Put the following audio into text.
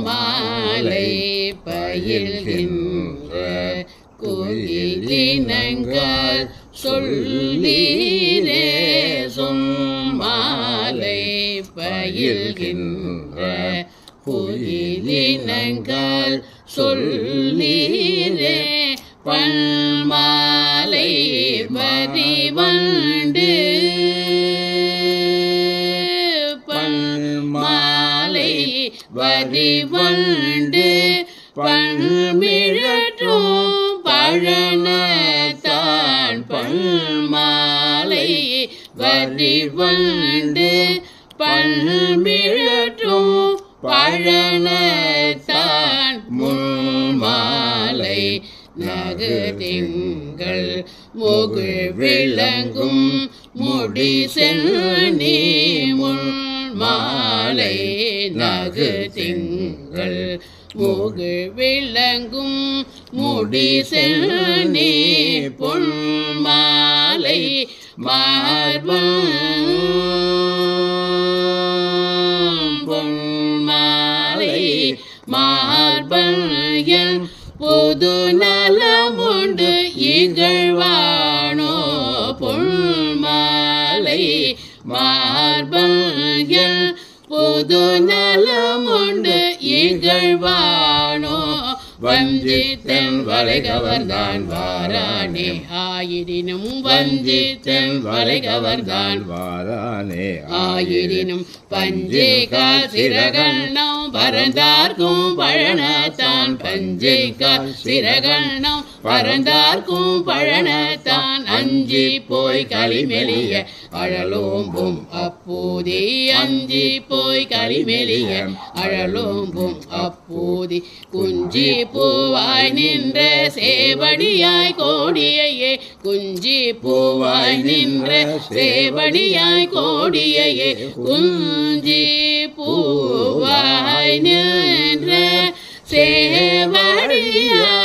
மாலை பயில்கின்ற குயிலினங்கள் சொல்லீரே மாலை பயில்கின்ற குயிலினங்கள் சொல்லீரே பன்மாலை வரிவண்டு வரிவண்டு பண்மிழற்றும். பழனத்தான் பன்மாலை வரிவண்டு பண்மிழற்றும். பழனத்தான் முன்மாலை நகதிங்கள் முகு விளங்கும். முடி சென்னி முன் மாலை நகு திங்கள். முகு விளங்கும் முடி சென்னி பொன் மாலை மார்பம். பொன் மாலை மார்பன் பொது நலமுண்டு இகழ்வானோ. பொன் மாலை மா புது நலமுண்டு இகழ்வானோ வஞ்சித்தன் வளைகவர்தான் வாரானே. ஆயிரினும் வஞ்சித்தன் வளைகவர்தான் வாரானே. ஆயிரினும் பஞ்சே கால் சிறகண்ணம் பரந்தார்க்கும் பழனத்தான். பஞ்சே கால் சிறகண்ணம் பரந்தார்க்கும் பழனத்தான். அஞ்சி போய் களிமெலிய அழலோம்பும். அப்போதே அஞ்சி போய் களிமெலிய அழலோம்பும். அப்போதி குஞ்சி பூவாய் நின்ற சேவடியாய் கோடியையே குஞ்சி பூவாய் நின்ற சேவடியாய் கோடியையே குஞ்சி பூவாய் நின்ற சேவடியாய்